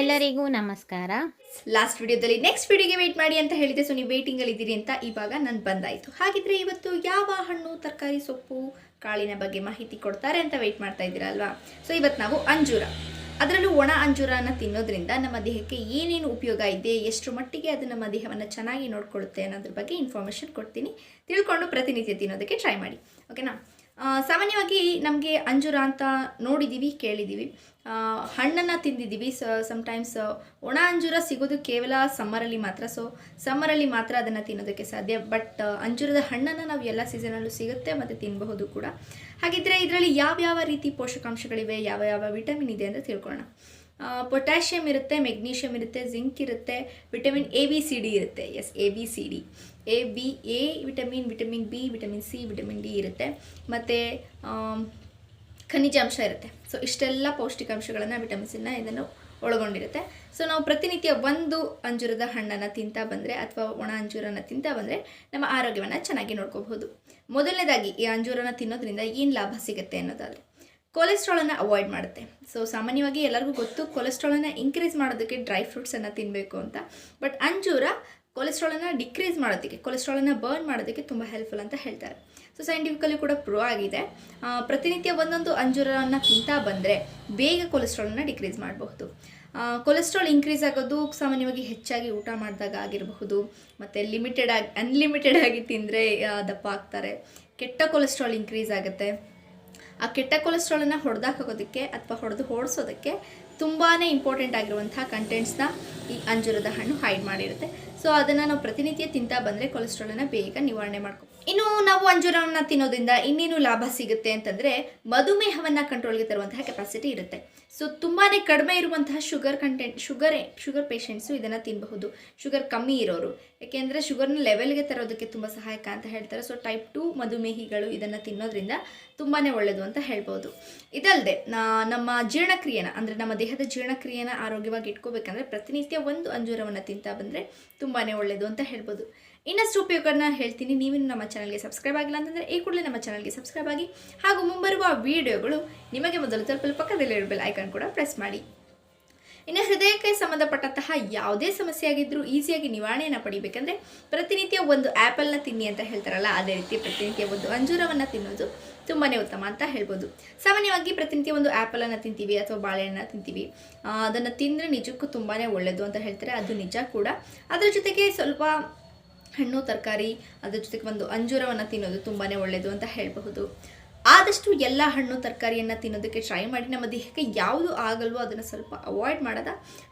ಎಲ್ಲರಿಗೂ ನಮಸ್ಕಾರ. ಲಾಸ್ಟ್ ವಿಡಿಯೋದಲ್ಲಿ ನೆಕ್ಸ್ಟ್ ವಿಡಿಯೋಗೆ ವೇಟ್ ಮಾಡಿ ಅಂತ ಹೇಳಿದೆ ಸೊ ನೀವು ವೇಟಿಂಗಲ್ಲಿ ಇದ್ದೀರಿ ಅಂತ ಇವಾಗ ನಾನು ಬಂದಾಯಿತು. ಹಾಗಿದ್ರೆ ಇವತ್ತು ಯಾವ ಹಣ್ಣು, ತರಕಾರಿ, ಸೊಪ್ಪು, ಕಾಳಿನ ಬಗ್ಗೆ ಮಾಹಿತಿ ಕೊಡ್ತಾರೆ ಅಂತ ವೆಯ್ಟ್ ಮಾಡ್ತಾ ಇದ್ದೀರಾ ಅಲ್ವಾ? ಸೊ ಇವತ್ತು ನಾವು ಅಂಜೂರ. ಅದರಲ್ಲೂ ಒಣ ಅಂಜೂರನ ತಿನ್ನೋದ್ರಿಂದ ನಮ್ಮ ದೇಹಕ್ಕೆ ಏನೇನು ಉಪಯೋಗ ಇದೆ, ಎಷ್ಟು ಮಟ್ಟಿಗೆ ಅದು ನಮ್ಮ ದೇಹವನ್ನು ಚೆನ್ನಾಗಿ ನೋಡ್ಕೊಳ್ಳುತ್ತೆ ಅನ್ನೋದ್ರ ಬಗ್ಗೆ ಇನ್ಫಾರ್ಮೇಷನ್ ಕೊಡ್ತೀನಿ. ತಿಳ್ಕೊಂಡು ಪ್ರತಿನಿತ್ಯ ತಿನ್ನೋದಕ್ಕೆ ಟ್ರೈ ಮಾಡಿ. ಓಕೆನಾ ಸಾಮಾನ್ಯವಾಗಿ ನಮಗೆ ಅಂಜೂರ ಅಂತ ನೋಡಿದ್ದೀವಿ ಕೇಳಿದ್ದೀವಿ ಹಣ್ಣನ್ನು ತಿಂದಿದ್ದೀವಿ ಸ ಸಮ್ಟೈಮ್ಸ್ ಒಣ ಅಂಜೂರ ಸಿಗೋದು ಕೇವಲ ಸಮ್ಮರಲ್ಲಿ ಮಾತ್ರ. ಸೊ ಸಮ್ಮರಲ್ಲಿ ಮಾತ್ರ ಅದನ್ನು ತಿನ್ನೋದಕ್ಕೆ ಸಾಧ್ಯ. ಬಟ್ ಅಂಜೂರದ ಹಣ್ಣನ್ನು ನಾವು ಎಲ್ಲ ಸೀಸನಲ್ಲೂ ಸಿಗುತ್ತೆ ಮತ್ತು ತಿನ್ನಬಹುದು ಕೂಡ. ಹಾಗಿದ್ರೆ ಇದರಲ್ಲಿ ಯಾವ್ಯಾವ ರೀತಿ ಪೋಷಕಾಂಶಗಳಿವೆ, ಯಾವ ಯಾವ ವಿಟಮಿನ್ ಇದೆ ಅಂತ ತಿಳ್ಕೊಳ್ಳೋಣ. ಪೊಟ್ಯಾಷಿಯಮ್ ಇರುತ್ತೆ, ಮೆಗ್ನೀಷಿಯಂ ಇರುತ್ತೆ, ಜಿಂಕ್ ಇರುತ್ತೆ, vitamin A, B, C, D ಇರುತ್ತೆ. Yes, A, B, C, D. A, B, A, vitamin vitamin B, vitamin C, vitamin D ಇರುತ್ತೆ. ಮತ್ತು ಖನಿಜಾಂಶ ಇರುತ್ತೆ. ಸೊ, ಇಷ್ಟೆಲ್ಲ ಪೌಷ್ಟಿಕಾಂಶಗಳನ್ನು ವಿಟಮಿನ್ಸನ್ನು ಇದನ್ನು ಒಳಗೊಂಡಿರುತ್ತೆ. ಸೊ, ನಾವು ಪ್ರತಿನಿತ್ಯ ಒಂದು ಅಂಜೂರದ ಹಣ್ಣನ್ನು ತಿಂತಾ ಬಂದರೆ ಅಥವಾ ಒಣ ಅಂಜೂರನ ತಿಂತಾ ಬಂದರೆ ನಮ್ಮ ಆರೋಗ್ಯವನ್ನು ಚೆನ್ನಾಗಿ ನೋಡ್ಕೋಬಹುದು. ಮೊದಲನೇದಾಗಿ ಈ ಅಂಜೂರನ ತಿನ್ನೋದ್ರಿಂದ ಏನು ಲಾಭ ಸಿಗುತ್ತೆ ಅನ್ನೋದಾದರೆ ಕೊಲೆಸ್ಟ್ರಾಲನ್ನು ಅವಾಯ್ಡ್ ಮಾಡುತ್ತೆ. ಸೊ ಸಾಮಾನ್ಯವಾಗಿ ಎಲ್ಲರಿಗೂ ಗೊತ್ತು ಕೊಲೆಸ್ಟ್ರಾಲನ್ನು ಇನ್ಕ್ರೀಸ್ ಮಾಡೋದಕ್ಕೆ ಡ್ರೈ ಫ್ರೂಟ್ಸನ್ನು ತಿನ್ನಬೇಕು ಅಂತ. ಬಟ್ ಅಂಜೂರ ಕೊಲೆಸ್ಟ್ರಾಲನ್ನು ಡಿಕ್ರೀಸ್ ಮಾಡೋದಕ್ಕೆ, ಕೊಲೆಸ್ಟ್ರಾಲನ್ನು ಬರ್ನ್ ಮಾಡೋದಕ್ಕೆ ತುಂಬ ಹೆಲ್ಪ್ಫುಲ್ ಅಂತ ಹೇಳ್ತಾರೆ. ಸೊ ಸೈಂಟಿಫಿಕಲಿ ಕೂಡ ಪ್ರೂವ್ ಆಗಿದೆ. ಪ್ರತಿನಿತ್ಯ ಒಂದೊಂದು ಅಂಜೂರವನ್ನು ತಿಂತಾ ಬಂದರೆ ಬೇಗ ಕೊಲೆಸ್ಟ್ರಾಲನ್ನು ಡಿಕ್ರೀಸ್ ಮಾಡಬಹುದು. ಕೊಲೆಸ್ಟ್ರಾಲ್ ಇನ್ಕ್ರೀಸ್ ಆಗೋದು ಸಾಮಾನ್ಯವಾಗಿ ಹೆಚ್ಚಾಗಿ ಊಟ ಮಾಡಿದಾಗ ಆಗಿರಬಹುದು. ಮತ್ತು ಲಿಮಿಟೆಡ್ ಆಗಿ ಅನ್ಲಿಮಿಟೆಡ್ ಆಗಿ ತಿಂದರೆ ದಪ್ಪ ಆಗ್ತಾರೆ. ಕೆಟ್ಟ ಕೊಲೆಸ್ಟ್ರಾಲ್ ಇನ್ಕ್ರೀಸ್ ಆಗುತ್ತೆ. ಆ ಕೆಟ್ಟ ಕೊಲೆಸ್ಟ್ರಾಲನ್ನು ಹೊಡೆದಾಕೋದಕ್ಕೆ ಅಥವಾ ಹೊಡೆದು ಓಡಿಸೋದಕ್ಕೆ ತುಂಬಾ ಇಂಪಾರ್ಟೆಂಟ್ ಆಗಿರುವಂಥ ಕಂಟೆಂಟ್ಸ್ನ ಈ ಅಂಜೂರದ ಹಣ್ಣು ಹೈಡ್ ಮಾಡಿರುತ್ತೆ. ಸೊ ಅದನ್ನು ನಾವು ಪ್ರತಿನಿತ್ಯ ತಿಂತಾ ಬಂದರೆ ಕೊಲೆಸ್ಟ್ರಾಲನ್ನು ಬೇಗ ನಿವಾರಣೆ ಮಾಡ್ಕೊ ಇನ್ನು ನಾವು ಅಂಜೂರವನ್ನು ತಿನ್ನೋದ್ರಿಂದ ಇನ್ನೇನು ಲಾಭ ಸಿಗುತ್ತೆ ಅಂತಂದರೆ ಮಧುಮೇಹವನ್ನು ಕಂಟ್ರೋಲ್ಗೆ ತರುವಂತಹ ಕೆಪಾಸಿಟಿ ಇರುತ್ತೆ. ಸೊ ತುಂಬಾ ಕಡಿಮೆ ಇರುವಂತಹ sugar content sugar sugar patients ಇದನ್ನು ತಿನ್ನಬಹುದು ಶುಗರ್ ಕಮ್ಮಿ ಇರೋರು. ಯಾಕೆಂದರೆ ಶುಗರ್ನ ಲೆವೆಲ್ಗೆ ತರೋದಕ್ಕೆ ತುಂಬ ಸಹಾಯಕ ಅಂತ ಹೇಳ್ತಾರೆ. ಸೊ ಟೈಪ್ ಟು ಮಧುಮೇಹಿಗಳು ಇದನ್ನು ತಿನ್ನೋದ್ರಿಂದ ತುಂಬಾ ಒಳ್ಳೆಯದು ಅಂತ ಹೇಳ್ಬೋದು. ಇದಲ್ಲದೆ ನಮ್ಮ ಜೀರ್ಣಕ್ರಿಯೆನ, ಅಂದರೆ ನಮ್ಮ ದೇಹದ ಜೀರ್ಣಕ್ರಿಯೆನ ಆರೋಗ್ಯವಾಗಿ ಇಟ್ಕೋಬೇಕಂದ್ರೆ ಪ್ರತಿನಿತ್ಯ ಒಂದು ಅಂಜೂರವನ್ನು ತಿಂತಾ ಬಂದರೆ ತುಂಬಾ ಒಳ್ಳೆಯದು ಅಂತ ಹೇಳ್ಬೋದು. ಇನ್ನಷ್ಟು ಉಪಯೋಗನ ಹೇಳ್ತೀನಿ. ನೀವೇನು ನಮ್ಮ ಚಾನಲ್ಗೆ ಸಬ್ಸ್ಕ್ರೈಬ್ ಆಗಿಲ್ಲ ಅಂತಂದರೆ ಈ ಕೂಡಲೇ ನಮ್ಮ ಚಾನಲ್ಗೆ ಸಬ್ಸ್ಕ್ರೈಬ್ ಆಗಿ ಹಾಗೂ ಮುಂಬರುವ ವಿಡಿಯೋಗಳು ನಿಮಗೆ ಮೊದಲು ತಲುಪಲು ಪಕ್ಕದಲ್ಲಿರೋ ಬೆಲ್ ಐಕಾನ್ ಕೂಡ ಪ್ರೆಸ್ ಮಾಡಿ. ಇನ್ನು ಹೃದಯಕ್ಕೆ ಸಂಬಂಧಪಟ್ಟಂತಹ ಯಾವುದೇ ಸಮಸ್ಯೆ ಆಗಿದ್ದರೂ ಈಸಿಯಾಗಿ ನಿವಾರಣೆಯನ್ನು ಪಡಿಬೇಕಂದ್ರೆ ಪ್ರತಿನಿತ್ಯ ಒಂದು ಆ್ಯಪಲ್ನ ತಿನ್ನಿ ಅಂತ ಹೇಳ್ತಾರಲ್ಲ, ಅದೇ ರೀತಿ ಪ್ರತಿನಿತ್ಯ ಒಂದು ಅಂಜೂರವನ್ನು ತಿನ್ನೋದು ತುಂಬಾ ಉತ್ತಮ ಅಂತ ಹೇಳ್ಬೋದು. ಸಾಮಾನ್ಯವಾಗಿ ಪ್ರತಿನಿತ್ಯ ಒಂದು ಆ್ಯಪಲನ್ನು ತಿಂತೀವಿ ಅಥವಾ ಬಾಳೆಹಣ್ಣು ತಿಂತೀವಿ. ಅದನ್ನು ತಿಂದರೆ ನಿಜಕ್ಕೂ ತುಂಬಾ ಒಳ್ಳೆಯದು ಅಂತ ಹೇಳ್ತಾರೆ. ಅದು ನಿಜ ಕೂಡ. ಅದರ ಜೊತೆಗೆ ಸ್ವಲ್ಪ ಹಣ್ಣು, ತರಕಾರಿ, ಅದ್ರ ಜೊತೆಗೆ ಒಂದು ಅಂಜೂರವನ್ನು ತಿನ್ನೋದು ತುಂಬಾ ಒಳ್ಳೆಯದು ಅಂತ ಹೇಳಬಹುದು. ಆದಷ್ಟು ಎಲ್ಲ ಹಣ್ಣು, ತರಕಾರಿಯನ್ನು ತಿನ್ನೋದಕ್ಕೆ ಟ್ರೈ ಮಾಡಿ ನಮ್ಮ ದೇಹಕ್ಕೆ ಯಾವುದು ಆಗಲ್ವೋ ಅದನ್ನು ಸ್ವಲ್ಪ ಅವಾಯ್ಡ್ ಮಾಡೋದ.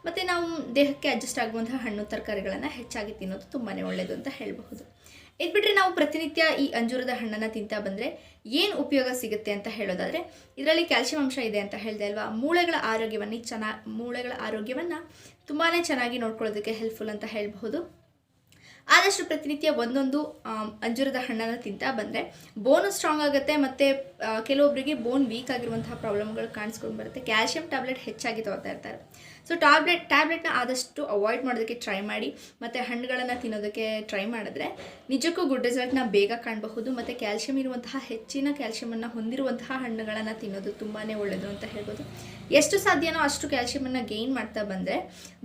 ಮತ್ತು ನಾವು ದೇಹಕ್ಕೆ ಅಡ್ಜಸ್ಟ್ ಆಗುವಂತಹ ಹಣ್ಣು, ತರಕಾರಿಗಳನ್ನು ಹೆಚ್ಚಾಗಿ ತಿನ್ನೋದು ತುಂಬಾ ಒಳ್ಳೆಯದು ಅಂತ ಹೇಳಬಹುದು. ಇದು ಬಿಟ್ಟರೆ ನಾವು ಪ್ರತಿನಿತ್ಯ ಈ ಅಂಜೂರದ ಹಣ್ಣನ್ನು ತಿಂತಾ ಬಂದರೆ ಏನು ಉಪಯೋಗ ಸಿಗುತ್ತೆ ಅಂತ ಹೇಳೋದಾದರೆ, ಇದರಲ್ಲಿ ಕ್ಯಾಲ್ಸಿಯಂ ಅಂಶ ಇದೆ ಅಂತ ಹೇಳಿದೆ ಅಲ್ವಾ? ಮೂಳೆಗಳ ಆರೋಗ್ಯವನ್ನು ಚೆನ್ನಾಗಿ ಮೂಳೆಗಳ ಆರೋಗ್ಯವನ್ನು ತುಂಬಾ ಚೆನ್ನಾಗಿ ನೋಡ್ಕೊಳ್ಳೋದಕ್ಕೆ ಹೆಲ್ಪ್ಫುಲ್ ಅಂತ ಹೇಳಬಹುದು. ಆದಷ್ಟು ಪ್ರತಿನಿತ್ಯ ಒಂದೊಂದು ಅಂಜೂರದ ಹಣ್ಣನ್ನು ತಿಂತಾ ಬಂದರೆ ಬೋನು ಸ್ಟ್ರಾಂಗ್ ಆಗುತ್ತೆ ಮತ್ತು ಕೆಲವೊಬ್ಬರಿಗೆ ಬೋನ್ ವೀಕ್ ಆಗಿರುವಂತಹ ಪ್ರಾಬ್ಲಮ್ಗಳು ಕಾಣಿಸ್ಕೊಂಡು ಬರುತ್ತೆ. ಕ್ಯಾಲ್ಶಿಯಂ ಟ್ಯಾಬ್ಲೆಟ್ ಹೆಚ್ಚಾಗಿ ತಗೋತಾ ಇರ್ತಾರೆ. ಸೊ ಟ್ಯಾಬ್ಲೆಟ್ ಟ್ಯಾಬ್ಲೆಟ್ನ ಆದಷ್ಟು ಅವಾಯ್ಡ್ ಮಾಡೋದಕ್ಕೆ ಟ್ರೈ ಮಾಡಿ, ಮತ್ತು ಹಣ್ಣುಗಳನ್ನು ತಿನ್ನೋದಕ್ಕೆ ಟ್ರೈ ಮಾಡಿದ್ರೆ ನಿಜಕ್ಕೂ ಗುಡ್ ರಿಸಲ್ಟ್ನ ಬೇಗ ಕಾಣಬಹುದು, ಮತ್ತು ಕ್ಯಾಲ್ಶಿಯಂ ಇರುವಂತಹ ಹೆಚ್ಚಿನ ಕ್ಯಾಲ್ಶಿಯಮನ್ನು ಹೊಂದಿರುವಂತಹ ಹಣ್ಣುಗಳನ್ನು ತಿನ್ನೋದು ತುಂಬಾ ಒಳ್ಳೆಯದು ಅಂತ ಹೇಳ್ಬೋದು. ಎಷ್ಟು ಸಾಧ್ಯನೋ ಅಷ್ಟು ಕ್ಯಾಲ್ಶಿಯಮನ್ನು ಗೇನ್ ಮಾಡ್ತಾ ಬಂದರೆ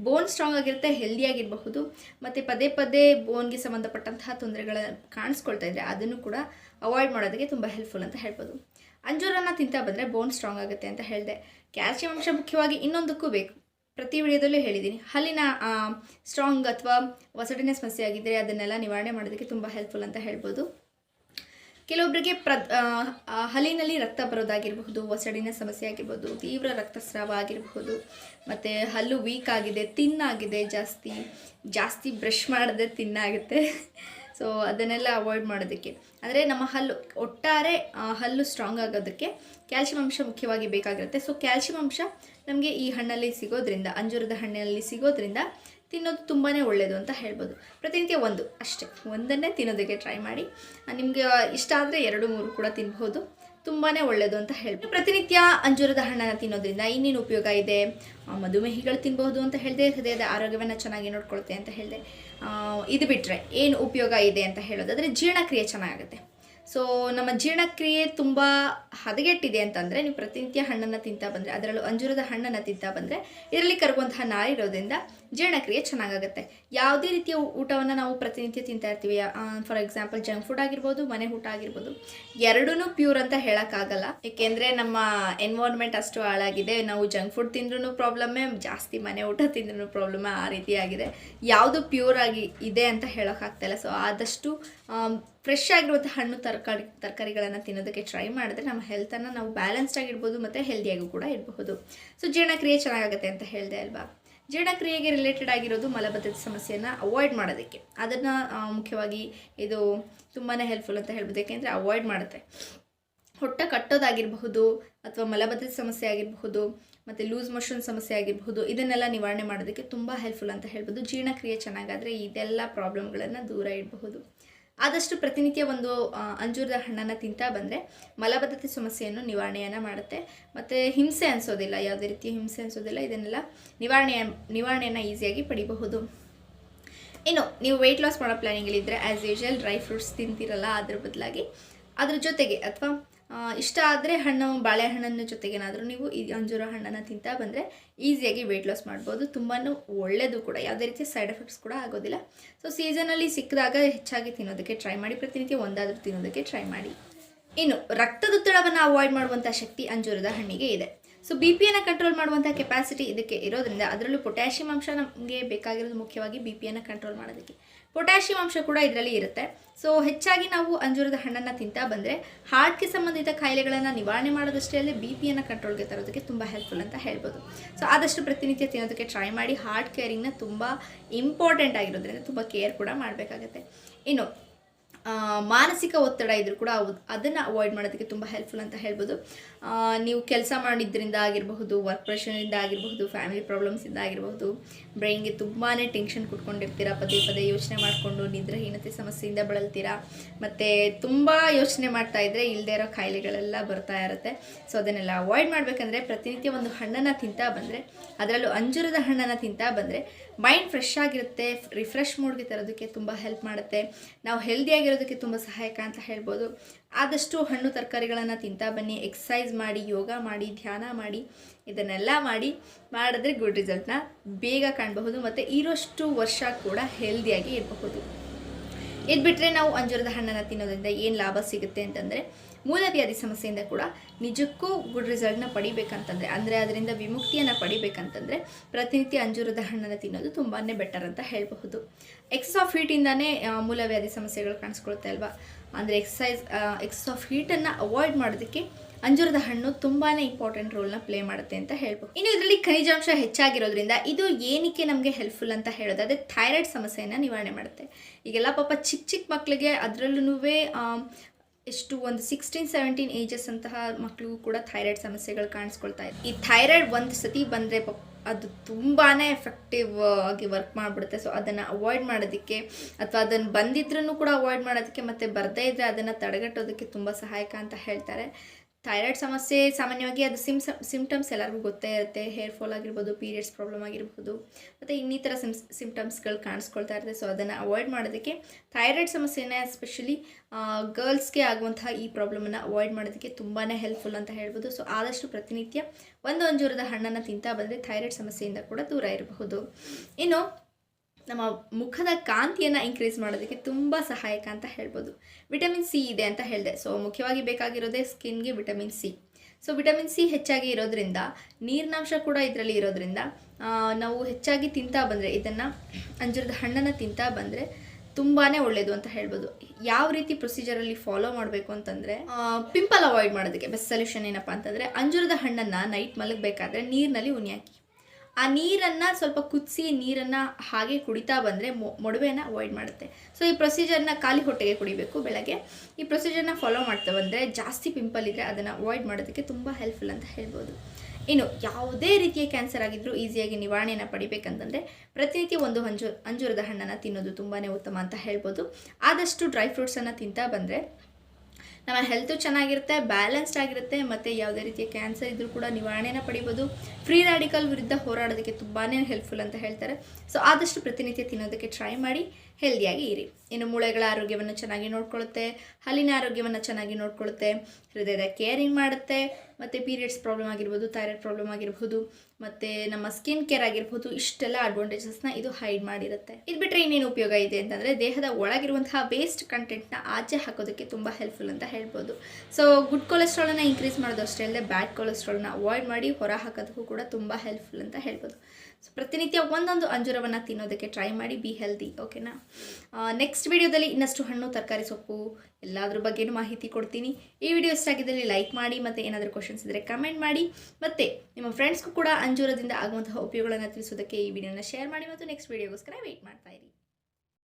ಬೋನ್ ಸ್ಟ್ರಾಂಗ್ ಆಗಿರುತ್ತೆ ಹೆಲ್ದಿಯಾಗಿರಬಹುದು ಮತ್ತು ಪದೇ ಪದೇ ಬೋನ್ಗೆ ಸಂಬಂಧಪಟ್ಟಂತಹ ತೊಂದರೆಗಳ ಕಾಣಿಸ್ಕೊಳ್ತಾ ಇದ್ದರೆ ಅದನ್ನು ಕೂಡ ಅವಾಯ್ಡ್ ಮಾಡೋದಕ್ಕೆ ತುಂಬ ಹೆಲ್ಪ್ಫುಲ್ ಅಂತ ಹೇಳ್ಬೋದು. ಅಂಜೂರನ್ನು ತಿಂತಾ ಬಂದರೆ ಬೋನ್ ಸ್ಟ್ರಾಂಗ್ ಆಗುತ್ತೆ ಅಂತ ಹೇಳಿದೆ. ಕ್ಯಾಲ್ಸಿಯಂ ಅಂಶ ಮುಖ್ಯವಾಗಿ ಇನ್ನೊಂದಕ್ಕೂ ಬೇಕು. ಪ್ರತಿ ವಿಡಿಯೋದಲ್ಲೂ ಹೇಳಿದ್ದೀನಿ. ಹಲ್ಲಿನ ಸ್ಟ್ರಾಂಗ್ ಅಥವಾ ಒಸಡಿನ ಸಮಸ್ಯೆ ಆಗಿದ್ದರೆ ಅದನ್ನೆಲ್ಲ ನಿವಾರಣೆ ಮಾಡೋದಕ್ಕೆ ತುಂಬ ಹೆಲ್ಪ್ಫುಲ್ ಅಂತ ಹೇಳ್ಬೋದು. ಕೆಲವೊಬ್ಬರಿಗೆ ಪ್ರ ಹಲ್ಲಿನಲ್ಲಿ ರಕ್ತ ಬರೋದಾಗಿರಬಹುದು ಒಸಡಿನ ಸಮಸ್ಯೆ ಆಗಿರ್ಬೋದು, ತೀವ್ರ ರಕ್ತಸ್ರಾವ ಆಗಿರಬಹುದು, ಮತ್ತು ಹಲ್ಲು ವೀಕ್ ಆಗಿದೆ ತಿನ್ನಾಗಿದೆ ಜಾಸ್ತಿ ಜಾಸ್ತಿ ಬ್ರಷ್ ಮಾಡದೆ ತಿನ್ನಾಗುತ್ತೆ ಸೊ ಅದನ್ನೆಲ್ಲ ಅವಾಯ್ಡ್ ಮಾಡೋದಕ್ಕೆ. ಅಂದರೆ ನಮ್ಮ ಹಲ್ಲು, ಒಟ್ಟಾರೆ ಹಲ್ಲು ಸ್ಟ್ರಾಂಗ್ ಆಗೋದಕ್ಕೆ ಕ್ಯಾಲ್ಶಿಯಂ ಅಂಶ ಮುಖ್ಯವಾಗಿ ಬೇಕಾಗಿರುತ್ತೆ. ಸೊ ಕ್ಯಾಲ್ಶಿಯಂ ಅಂಶ ನಮಗೆ ಈ ಹಣ್ಣಲ್ಲಿ ಸಿಗೋದ್ರಿಂದ, ಅಂಜೂರದ ಹಣ್ಣಿನಲ್ಲಿ ಸಿಗೋದ್ರಿಂದ ತಿನ್ನೋದು ತುಂಬಾ ಒಳ್ಳೆಯದು ಅಂತ ಹೇಳ್ಬೋದು. ಪ್ರತಿನಿತ್ಯ ಒಂದು, ಅಷ್ಟೇ. ಒಂದನ್ನೇ ತಿನ್ನೋದಕ್ಕೆ ಟ್ರೈ ಮಾಡಿ. ನಿಮಗೆ ಇಷ್ಟ ಆದರೆ ಎರಡು, ಮೂರು ಕೂಡ ತಿನ್ಬೋದು ತುಂಬಾ ಒಳ್ಳೆಯದು ಅಂತ ಹೇಳ್ಬೋದು. ಪ್ರತಿನಿತ್ಯ ಅಂಜೂರದ ಹಣ್ಣನ್ನು ತಿನ್ನೋದ್ರಿಂದ ಇನ್ನೇನು ಉಪಯೋಗ ಇದೆ? ಮಧುಮೇಹಿಗಳು ತಿನ್ಬಹುದು ಅಂತ ಹೇಳಿದೆ, ಹೃದಯದ ಆರೋಗ್ಯವನ್ನು ಚೆನ್ನಾಗಿ ನೋಡ್ಕೊಳುತ್ತೆ ಅಂತ ಹೇಳಿದೆ. ಇದು ಬಿಟ್ಟರೆ ಏನು ಉಪಯೋಗ ಇದೆ ಅಂತ ಹೇಳೋದಾದರೆ ಜೀರ್ಣಕ್ರಿಯೆ ಚೆನ್ನಾಗುತ್ತೆ ಸೊ ನಮ್ಮ ಜೀರ್ಣಕ್ರಿಯೆ ತುಂಬ ಹದಗೆಟ್ಟಿದೆ ಅಂತಂದರೆ ನೀವು ಪ್ರತಿನಿತ್ಯ ಹಣ್ಣನ್ನು ತಿಂತಾ ಬಂದರೆ, ಅದರಲ್ಲೂ ಅಂಜೂರದ ಹಣ್ಣನ್ನು ತಿಂತಾ ಬಂದರೆ, ಇದರಲ್ಲಿ ಕರಗುವಂತಹ ನಾರಿರೋದ್ರಿಂದ ಜೀರ್ಣಕ್ರಿಯೆ ಚೆನ್ನಾಗಾಗುತ್ತೆ. ಯಾವುದೇ ರೀತಿಯ ಊಟವನ್ನು ನಾವು ಪ್ರತಿನಿತ್ಯ ತಿಂತಾ ಇರ್ತೀವಿ. ಫಾರ್ ಎಕ್ಸಾಂಪಲ್ ಜಂಕ್ ಫುಡ್ ಆಗಿರ್ಬೋದು, ಮನೆ ಊಟ ಆಗಿರ್ಬೋದು ಎರಡೂ ಪ್ಯೂರ್ ಅಂತ ಹೇಳೋಕ್ಕಾಗಲ್ಲ. ಏಕೆಂದರೆ ನಮ್ಮ ಎನ್ವೈರ್ಮೆಂಟ್ ಅಷ್ಟು ಹಾಳಾಗಿದೆ. ನಾವು ಜಂಕ್ ಫುಡ್ ತಿಂದ್ರೂ ಪ್ರಾಬ್ಲಮ್ಮೇ ಜಾಸ್ತಿ ಮನೆ ಊಟ ತಿಂದ್ರೂ ಪ್ರಾಬ್ಲಮ್ಮೇ ಆ ರೀತಿಯಾಗಿದೆ. ಯಾವುದು ಪ್ಯೂರ್ ಆಗಿ ಇದೆ ಅಂತ ಹೇಳೋಕ್ಕಾಗ್ತಾಯಿಲ್ಲ ಸೊ ಆದಷ್ಟು ಫ್ರೆಶ್ ಆಗಿರುವಂಥ ಹಣ್ಣು ತರಕಾರಿ, ತರಕಾರಿಗಳನ್ನು ತಿನ್ನೋದಕ್ಕೆ ಟ್ರೈ ಮಾಡಿದ್ರೆ ನಮ್ಮ ಹೆಲ್ತನ್ನು ನಾವು ಬ್ಯಾಲೆನ್ಸ್ಡ್ ಆಗಿರ್ಬೋದು ಮತ್ತು ಹೆಲ್ದಿಯಾಗೂ ಕೂಡ ಇರಬಹುದು ಸೊ ಜೀರ್ಣಕ್ರಿಯೆ ಚೆನ್ನಾಗುತ್ತೆ ಅಂತ ಹೇಳಿದೆ ಅಲ್ವಾ? ಜೀರ್ಣಕ್ರಿಯೆಗೆ ರಿಲೇಟೆಡ್ ಆಗಿರೋದು ಮಲಬದ್ಧತೆ ಸಮಸ್ಯೆಯನ್ನು ಅವಾಯ್ಡ್ ಮಾಡೋದಕ್ಕೆ. ಅದನ್ನು ಮುಖ್ಯವಾಗಿ ಇದು ತುಂಬಾ ಹೆಲ್ಪ್ಫುಲ್ ಅಂತ ಹೇಳ್ಬೋದು. ಯಾಕೆಂದರೆ ಅವಾಯ್ಡ್ ಮಾಡುತ್ತೆ. ಹೊಟ್ಟೆ ಕಟ್ಟೋದಾಗಿರಬಹುದು ಅಥವಾ ಮಲಬದ್ಧತೆ ಸಮಸ್ಯೆ ಆಗಿರಬಹುದು ಮತ್ತು ಲೂಸ್ ಮೋಷನ್ ಸಮಸ್ಯೆ ಆಗಿರಬಹುದು, ಇದನ್ನೆಲ್ಲ ನಿವಾರಣೆ ಮಾಡೋದಕ್ಕೆ ತುಂಬ ಹೆಲ್ಪ್ಫುಲ್ ಅಂತ ಹೇಳ್ಬೋದು. ಜೀರ್ಣಕ್ರಿಯೆ ಚೆನ್ನಾಗಾದರೆ ಇದೆಲ್ಲ ಪ್ರಾಬ್ಲಮ್ಗಳನ್ನು ದೂರ ಇಡಬಹುದು. ಆದಷ್ಟು ಪ್ರತಿನಿತ್ಯ ಒಂದು ಅಂಜೂರದ ಹಣ್ಣನ್ನು ತಿಂತಾ ಬಂದರೆ ಮಲಬದ್ಧತೆ ಸಮಸ್ಯೆಯನ್ನು ನಿವಾರಣೆಯನ್ನು ಮಾಡುತ್ತೆ. ಮತ್ತು ಹಿಂಸೆ ಅನಿಸೋದಿಲ್ಲ, ಯಾವುದೇ ರೀತಿಯ ಹಿಂಸೆ ಅನಿಸೋದಿಲ್ಲ. ಇದನ್ನೆಲ್ಲ ನಿವಾರಣೆ ನಿವಾರಣೆಯನ್ನು ಈಸಿಯಾಗಿ ಪಡಿಬಹುದು. ಇನ್ನು, ನೀವು ವೆಯ್ಟ್ ಲಾಸ್ ಮಾಡೋ ಪ್ಲ್ಯಾನಿಂಗಲ್ಲಿದ್ದರೆ ಆ್ಯಸ್ ಯೂಶುವಲ್ ಡ್ರೈ ಫ್ರೂಟ್ಸ್ ತಿಂತಿರಲ್ಲ, ಅದ್ರ ಬದಲಾಗಿ. ಅದ್ರ ಜೊತೆಗೆ, ಅಥವಾ ಇಷ್ಟ ಆದರೆ ಹಣ್ಣು, ಬಾಳೆಹಣ್ಣನ್ನು ಜೊತೆಗೇನಾದರೂ ನೀವು ಈ ಅಂಜೂರ ಹಣ್ಣನ್ನು ತಿಂತಾ ಬಂದರೆ ಈಸಿಯಾಗಿ ವೆಯ್ಟ್ ಲಾಸ್ ಮಾಡ್ಬೋದು. ತುಂಬಾ ಒಳ್ಳೆಯದು ಕೂಡ. ಯಾವುದೇ ರೀತಿಯ ಸೈಡ್ ಎಫೆಕ್ಟ್ಸ್ ಕೂಡ ಆಗೋದಿಲ್ಲ. ಸೊ ಸೀಸನಲ್ಲಿ ಸಿಕ್ಕಿದಾಗ ಹೆಚ್ಚಾಗಿ ತಿನ್ನೋದಕ್ಕೆ ಟ್ರೈ ಮಾಡಿ. ಪ್ರತಿನಿತ್ಯ ಒಂದಾದರೂ ತಿನ್ನೋದಕ್ಕೆ ಟ್ರೈ ಮಾಡಿ. ಇನ್ನು, ರಕ್ತದೊತ್ತಡವನ್ನು ಅವಾಯ್ಡ್ ಮಾಡುವಂಥ ಶಕ್ತಿ ಅಂಜೂರದ ಹಣ್ಣಿಗೆ ಇದೆ. ಸೊ ಬಿ ಪಿಯನ್ನು ಕಂಟ್ರೋಲ್ ಮಾಡುವಂಥ ಕೆಪಾಸಿಟಿ ಇದಕ್ಕೆ ಇರೋದ್ರಿಂದ ಅದರಲ್ಲೂ ಪೊಟ್ಯಾಷಿಯಂ ಅಂಶ ನಮಗೆ ಬೇಕಾಗಿರೋದು ಮುಖ್ಯವಾಗಿ ಬಿ ಪಿಯನ್ನು ಕಂಟ್ರೋಲ್ ಮಾಡೋದಕ್ಕೆ. ಪೊಟ್ಯಾಷಿಯಂ ಅಂಶ ಕೂಡ ಇದರಲ್ಲಿ ಇರುತ್ತೆ. ಸೊ ಹೆಚ್ಚಾಗಿ ನಾವು ಅಂಜೂರದ ಹಣ್ಣನ್ನು ತಿಂತಾ ಬಂದರೆ ಹಾರ್ಟ್ಗೆ ಸಂಬಂಧಿತ ಕಾಯಿಲೆಗಳನ್ನು ನಿವಾರಣೆ ಮಾಡೋದಷ್ಟೇ ಅಲ್ಲದೆ ಬಿ ಪಿಯನ್ನು ಕಂಟ್ರೋಲ್ಗೆ ತರೋದಕ್ಕೆ ತುಂಬ ಹೆಲ್ಪ್ಫುಲ್ ಅಂತ ಹೇಳ್ಬೋದು. ಸೊ ಆದಷ್ಟು ಪ್ರತಿನಿತ್ಯ ತಿನ್ನೋದಕ್ಕೆ ಟ್ರೈ ಮಾಡಿ ಹಾರ್ಟ್ ಕೇರಿಂಗ್ನ ತುಂಬ ಇಂಪಾರ್ಟೆಂಟ್ ಆಗಿರೋದ್ರಿಂದ ತುಂಬ ಕೇರ್ ಕೂಡ ಮಾಡಬೇಕಾಗತ್ತೆ. ಇನ್ನು ಮಾನಸಿಕ ಒತ್ತಡ ಇದ್ರೂ ಕೂಡ ಅದನ್ನು ಅವಾಯ್ಡ್ ಮಾಡೋದಕ್ಕೆ ತುಂಬ ಹೆಲ್ಪ್ಫುಲ್ ಅಂತ ಹೇಳ್ಬೋದು. ನೀವು ಕೆಲಸ ಮಾಡಿದ್ರಿಂದ ಆಗಿರಬಹುದು ವರ್ಕ್ ಪ್ರೆಷರಿಂದ ಆಗಿರಬಹುದು ಫ್ಯಾಮಿಲಿ ಪ್ರಾಬ್ಲಮ್ಸಿಂದ ಆಗಿರಬಹುದು ಬ್ರೈನ್ಗೆ ತುಂಬಾ ಟೆನ್ಷನ್ ಕುಟ್ಕೊಂಡಿರ್ತೀರ? ಪದೇ ಪದೇ ಯೋಚನೆ ಮಾಡಿಕೊಂಡು ನಿದ್ರಹೀನತೆ ಸಮಸ್ಯೆಯಿಂದ ಬಳಲ್ತೀರಾ? ಮತ್ತು ತುಂಬ ಯೋಚನೆ ಮಾಡ್ತಾ ಇದ್ದರೆ ಇಲ್ಲದೆ ಇರೋ ಕಾಯಿಲೆಗಳೆಲ್ಲ ಬರ್ತಾ ಇರುತ್ತೆ. ಸೊ ಅದನ್ನೆಲ್ಲ ಅವಾಯ್ಡ್ ಮಾಡಬೇಕಂದ್ರೆ ಪ್ರತಿನಿತ್ಯ ಒಂದು ಹಣ್ಣನ್ನು ತಿಂತಾ ಬಂದರೆ, ಅದರಲ್ಲೂ ಅಂಜೂರದ ಹಣ್ಣನ್ನು ತಿಂತಾ ಬಂದರೆ ಮೈಂಡ್ ಫ್ರೆಶ್ ಆಗಿರುತ್ತೆ ರಿಫ್ರೆಶ್ ಮೂಡ್ಗೆ ತರೋದಕ್ಕೆ ತುಂಬ ಹೆಲ್ಪ್ ಮಾಡುತ್ತೆ. ನಾವು ಹೆಲ್ದಿಯಾಗಿರೋದಕ್ಕೆ ತುಂಬ ಸಹಾಯಕ ಅಂತ ಹೇಳ್ಬೋದು. ಆದಷ್ಟು ಹಣ್ಣು ತರಕಾರಿಗಳನ್ನು ತಿಂತಾ ಬನ್ನಿ ಎಕ್ಸಸೈಸ್ ಮಾಡಿ, ಯೋಗ ಮಾಡಿ, ಧ್ಯಾನ ಮಾಡಿ, ಇದನ್ನೆಲ್ಲ ಮಾಡಿ ಮಾಡಿದ್ರೆ ಗುಡ್ ರಿಸಲ್ಟ್ನ ಬೇಗ ಕಾಣಬಹುದು ಮತ್ತು ಇರೋಷ್ಟು ವರ್ಷ ಕೂಡ ಹೆಲ್ದಿಯಾಗಿ ಇರಬಹುದು. ಇದು ಬಿಟ್ಟರೆ ನಾವು ಅಂಜೂರದ ಹಣ್ಣನ್ನು ತಿನ್ನೋದ್ರಿಂದ ಏನು ಲಾಭ ಸಿಗುತ್ತೆ ಅಂತಂದರೆ ಮೂಲವ್ಯಾಧಿ ಸಮಸ್ಯೆಯಿಂದ ಕೂಡ ನಿಜಕ್ಕೂ ಗುಡ್ ರಿಸಲ್ಟ್ನ ಪಡಿಬೇಕಂತಂದರೆ, ಅಂದರೆ ಅದರಿಂದ ವಿಮುಕ್ತಿಯನ್ನು ಪಡಿಬೇಕಂತಂದರೆ ಪ್ರತಿನಿತ್ಯ ಅಂಜೂರದ ಹಣ್ಣನ್ನು ತಿನ್ನೋದು ತುಂಬಾ ಬೆಟರ್ ಅಂತ ಹೇಳಬಹುದು. ಎಕ್ಸಸ್ ಆಫ್ ಹೀಟಿಂದನೇ ಮೂಲವ್ಯಾಧಿ ಸಮಸ್ಯೆಗಳು ಕಾಣಿಸ್ಕೊಳುತ್ತೆ ಅಲ್ವಾ? ಅಂದರೆ ಎಕ್ಸಸೈಸ್ ಎಕ್ಸಸ್ ಆಫ್ ಹೀಟನ್ನು ಅವಾಯ್ಡ್ ಮಾಡೋದಕ್ಕೆ ಅಂಜೂರದ ಹಣ್ಣು ತುಂಬಾ ಇಂಪಾರ್ಟೆಂಟ್ ರೋಲ್ನ ಪ್ಲೇ ಮಾಡುತ್ತೆ ಅಂತ ಹೇಳ್ಬೋದು. ಇನ್ನು ಇದರಲ್ಲಿ ಖನಿಜಾಂಶ ಹೆಚ್ಚಾಗಿರೋದ್ರಿಂದ ಇದು ಏನಕ್ಕೆ ನಮಗೆ ಹೆಲ್ಪ್ಫುಲ್ ಅಂತ ಹೇಳೋದಾದ್ರೆ ಥೈರಾಯ್ಡ್ ಸಮಸ್ಯೆಯನ್ನು ನಿವಾರಣೆ ಮಾಡುತ್ತೆ. ಈಗೆಲ್ಲ ಪಾಪ ಚಿಕ್ಕ ಚಿಕ್ಕ ಮಕ್ಕಳಿಗೆ ಅದರಲ್ಲೂ ಎಷ್ಟು ಒಂದು ಸಿಕ್ಸ್ಟೀನ್ ಸೆವೆಂಟೀನ್ ಏಜಸ್ ಅಂತಹ ಮಕ್ಕಳಿಗೂ ಕೂಡ ಥೈರಾಯ್ಡ್ ಸಮಸ್ಯೆಗಳು ಕಾಣಿಸ್ಕೊಳ್ತಾ ಇದೆ. ಈ ಥೈರಾಯ್ಡ್ ಒಂದು ಸತಿ ಬಂದರೆ ಅದು ತುಂಬಾ ಎಫೆಕ್ಟಿವ್ ಆಗಿ ವರ್ಕ್ ಮಾಡಿಬಿಡುತ್ತೆ. ಸೊ ಅದನ್ನು ಅವಾಯ್ಡ್ ಮಾಡೋದಕ್ಕೆ ಅಥವಾ ಅದನ್ನು ಬಂದಿದ್ರೂ ಕೂಡ ಅವಾಯ್ಡ್ ಮಾಡೋದಕ್ಕೆ ಮತ್ತು ಬರದೇ ಇದ್ದರೆ ಅದನ್ನು ತಡೆಗಟ್ಟೋದಕ್ಕೆ ತುಂಬ ಸಹಾಯಕ ಅಂತ ಹೇಳ್ತಾರೆ. ಥೈರಾಯ್ಡ್ ಸಮಸ್ಯೆ ಸಾಮಾನ್ಯವಾಗಿ ಅದು ಸಿಮ್ ಸಿಮ್ಟಮ್ಸ್ ಎಲ್ಲರಿಗೂ ಗೊತ್ತೇ ಇರುತ್ತೆ. ಹೇರ್ ಫಾಲ್ ಆಗಿರ್ಬೋದು, ಪೀರಿಯಡ್ಸ್ ಪ್ರಾಬ್ಲಮ್ ಆಗಿರ್ಬೋದು, ಮತ್ತು ಇನ್ನಿತರ ಸಿಮ್ಸ್ ಸಿಮ್ಟಮ್ಸ್ಗಳು ಕಾಣಿಸ್ಕೊಳ್ತಾ ಇರುತ್ತೆ. ಸೊ ಅದನ್ನು ಅವಾಯ್ಡ್ ಮಾಡೋದಕ್ಕೆ ಥೈರಾಯ್ಡ್ ಸಮಸ್ಯೆನ ಎಸ್ಪೆಷಲಿ ಗರ್ಲ್ಸ್ಗೆ ಆಗುವಂತಹ ಈ ಪ್ರಾಬ್ಲಮನ್ನು ಅವಾಯ್ಡ್ ಮಾಡೋದಕ್ಕೆ ತುಂಬಾ ಹೆಲ್ಪ್ಫುಲ್ ಅಂತ ಹೇಳ್ಬೋದು. ಸೊ ಆದಷ್ಟು ಪ್ರತಿನಿತ್ಯ ಒಂದು ಅಂಜೂರದ ಹಣ್ಣನ್ನು ತಿಂತಾ ಬಂದರೆ ಥೈರಾಯ್ಡ್ ಸಮಸ್ಯೆಯಿಂದ ಕೂಡ ದೂರ ಇರಬಹುದು. ಇನ್ನು ನಮ್ಮ ಮುಖದ ಕಾಂತಿಯನ್ನು ಇನ್ಕ್ರೀಸ್ ಮಾಡೋದಕ್ಕೆ ತುಂಬ ಸಹಾಯಕ ಅಂತ ಹೇಳ್ಬೋದು. ವಿಟಮಿನ್ ಸಿ ಇದೆ ಅಂತ ಹೇಳಿದೆ. ಸೊ ಮುಖ್ಯವಾಗಿ ಬೇಕಾಗಿರೋದೇ ಸ್ಕಿನ್ಗೆ vitamin C so vitamin C ಹೆಚ್ಚಾಗಿ ಇರೋದ್ರಿಂದ, ನೀರಿನಾಂಶ ಕೂಡ ಇದರಲ್ಲಿ ಇರೋದ್ರಿಂದ ನಾವು ಹೆಚ್ಚಾಗಿ ತಿಂತಾ ಬಂದರೆ, ಇದನ್ನು ಅಂಜೂರದ ಹಣ್ಣನ್ನು ತಿಂತಾ ಬಂದರೆ ತುಂಬಾ ಒಳ್ಳೆಯದು ಅಂತ ಹೇಳ್ಬೋದು. ಯಾವ ರೀತಿ ಪ್ರೊಸೀಜರಲ್ಲಿ ಫಾಲೋ ಮಾಡಬೇಕು ಅಂತಂದರೆ ಪಿಂಪಲ್ ಅವಾಯ್ಡ್ ಮಾಡೋದಕ್ಕೆ ಬೆಸ್ಟ್ ಸೊಲ್ಯೂಷನ್ ಏನಪ್ಪ ಅಂತಂದರೆ, ಅಂಜೂರದ ಹಣ್ಣನ್ನು ನೈಟ್ ಮಲಗಬೇಕಾದ್ರೆ ನೀರಿನಲ್ಲಿ ಉನಿ ಹಾಕಿ. ಆ ನೀರನ್ನು ಸ್ವಲ್ಪ ಕುದಿಸಿ ನೀರನ್ನು ಹಾಗೆ ಕುಡಿತಾ ಬಂದರೆ ಮೊಡವೆನ ಅವಾಯ್ಡ್ ಮಾಡುತ್ತೆ. ಸೊ ಈ ಪ್ರೊಸೀಜರ್ನ ಖಾಲಿ ಹೊಟ್ಟೆಗೆ ಕುಡಿಬೇಕು ಬೆಳಗ್ಗೆ. ಈ ಪ್ರೊಸೀಜರ್ನ ಫಾಲೋ ಮಾಡ್ತಾ ಬಂದರೆ ಜಾಸ್ತಿ ಪಿಂಪಲ್ ಇದ್ದರೆ ಅದನ್ನು ಅವಾಯ್ಡ್ ಮಾಡೋದಕ್ಕೆ ತುಂಬ ಹೆಲ್ಪ್ಫುಲ್ ಅಂತ ಹೇಳ್ಬೋದು. ಇನ್ನು ಯಾವುದೇ ರೀತಿಯ ಕ್ಯಾನ್ಸರ್ ಆಗಿದ್ದರೂ ಈಸಿಯಾಗಿ ನಿವಾರಣೆಯನ್ನು ಪಡಿಬೇಕಂತಂದರೆ ಪ್ರತಿನಿತ್ಯ ಒಂದು ಅಂಜು, ಅಂಜೂರದ ಹಣ್ಣನ್ನು ತಿನ್ನೋದು ತುಂಬಾ ಉತ್ತಮ ಅಂತ ಹೇಳ್ಬೋದು. ಆದಷ್ಟು ಡ್ರೈ ಫ್ರೂಟ್ಸನ್ನು ತಿಂತಾ ಬಂದರೆ ನಮ್ಮ ಹೆಲ್ತು ಚೆನ್ನಾಗಿರುತ್ತೆ ಬ್ಯಾಲೆನ್ಸ್ಡ್ ಆಗಿರುತ್ತೆ, ಮತ್ತು ಯಾವುದೇ ರೀತಿಯ ಕ್ಯಾನ್ಸರ್ ಇದ್ದರೂ ಕೂಡ ನಿವಾರಣೆನ ಪಡಿಬೋದು. ಫ್ರೀ ರ್ಯಾಡಿಕಲ್ ವಿರುದ್ಧ ಹೋರಾಡೋದಕ್ಕೆ ತುಂಬಾ ಹೆಲ್ಪ್ಫುಲ್ ಅಂತ ಹೇಳ್ತಾರೆ. ಸೊ ಆದಷ್ಟು ಪ್ರತಿನಿತ್ಯ ತಿನ್ನೋದಕ್ಕೆ ಟ್ರೈ ಮಾಡಿ. ಹೆಲ್ದಿಯಾಗಿ ಇರಿ. ಇನ್ನು ಮೂಳೆಗಳ ಆರೋಗ್ಯವನ್ನು ಚೆನ್ನಾಗಿ ನೋಡ್ಕೊಳ್ಳುತ್ತೆ, ಹಲ್ಲಿನ ಆರೋಗ್ಯವನ್ನು ಚೆನ್ನಾಗಿ ನೋಡ್ಕೊಳ್ಳುತ್ತೆ, ಹೃದಯದ ಕೇರಿಂಗ್ ಮಾಡುತ್ತೆ, ಮತ್ತು ಪೀರಿಯಡ್ಸ್ ಪ್ರಾಬ್ಲಮ್ ಆಗಿರ್ಬೋದು ಥೈರಾಯ್ಡ್ ಪ್ರಾಬ್ಲಮ್ ಆಗಿರ್ಬೋದು, ಮತ್ತು ನಮ್ಮ ಸ್ಕಿನ್ ಕೇರ್ ಆಗಿರ್ಬೋದು, ಇಷ್ಟೆಲ್ಲ ಅಡ್ವಾಂಟೇಜಸ್ನ ಇದು ಹೈಡ್ ಮಾಡಿರುತ್ತೆ. ಇದು ಬಿಟ್ಟರೆ ಇನ್ನೇನು ಉಪಯೋಗ ಇದೆ ಅಂತಂದರೆ ದೇಹದ ಒಳಗಿರುವಂತಹ ವೇಸ್ಟ್ ಕಂಟೆಂಟ್ನ ಆಚೆ ಹಾಕೋದಕ್ಕೆ ತುಂಬ ಹೆಲ್ಪ್ಫುಲ್ ಅಂತ ಹೇಳ್ಬೋದು. ಸೊ ಗುಡ್ ಕೊಲೆಸ್ಟ್ರಾಲನ್ನು ಇನ್ಕ್ರೀಸ್ ಮಾಡೋದು ಅಷ್ಟೇ ಅಲ್ಲದೆ ಬ್ಯಾಡ್ ಕೊಲೆಸ್ಟ್ರಾಲ್ನ ಅವಾಯ್ಡ್ ಮಾಡಿ ಹೊರ ಹಾಕೋದಕ್ಕೂ ಕೂಡ ತುಂಬ ಹೆಲ್ಪ್ಫುಲ್ ಅಂತ ಹೇಳ್ಬೋದು. ಸೊ ಪ್ರತಿನಿತ್ಯ ಒಂದೊಂದು ಅಂಜೂರವನ್ನು ತಿನ್ನೋದಕ್ಕೆ ಟ್ರೈ ಮಾಡಿ ಬಿ ಹೆಲ್ದಿ ಓಕೆನಾ ನೆಕ್ಸ್ಟ್ ವಿಡಿಯೋದಲ್ಲಿ ಇನ್ನಷ್ಟು ಹಣ್ಣು, ತರಕಾರಿ, ಸೊಪ್ಪು, ಎಲ್ಲಾದ್ರ ಬಗ್ಗೆನೂ ಮಾಹಿತಿ ಕೊಡ್ತೀನಿ. ಈ ವಿಡಿಯೋ ಇಷ್ಟ ಆಗಿದ್ದಲ್ಲಿ ಲೈಕ್ ಮಾಡಿ, ಮತ್ತು ಏನಾದರೂ ಕ್ವಶನ್ಸ್ ಇದ್ದರೆ ಕಮೆಂಟ್ ಮಾಡಿ. ಮತ್ತು ನಿಮ್ಮ ಫ್ರೆಂಡ್ಸ್ಗೂ ಕೂಡ ಅಂಜೂರದಿಂದ ಆಗುವಂತಹ ಉಪಯೋಗಗಳನ್ನು ತಿಳಿಸೋದಕ್ಕೆ ಈ ವಿಡಿಯೋನ ಶೇರ್ ಮಾಡಿ ಮತ್ತು ನೆಕ್ಸ್ಟ್ ವಿಡಿಯೋಗೋಸ್ಕರ ವೆಯ್ಟ್ ಮಾಡ್ತಾ ಇರಿ.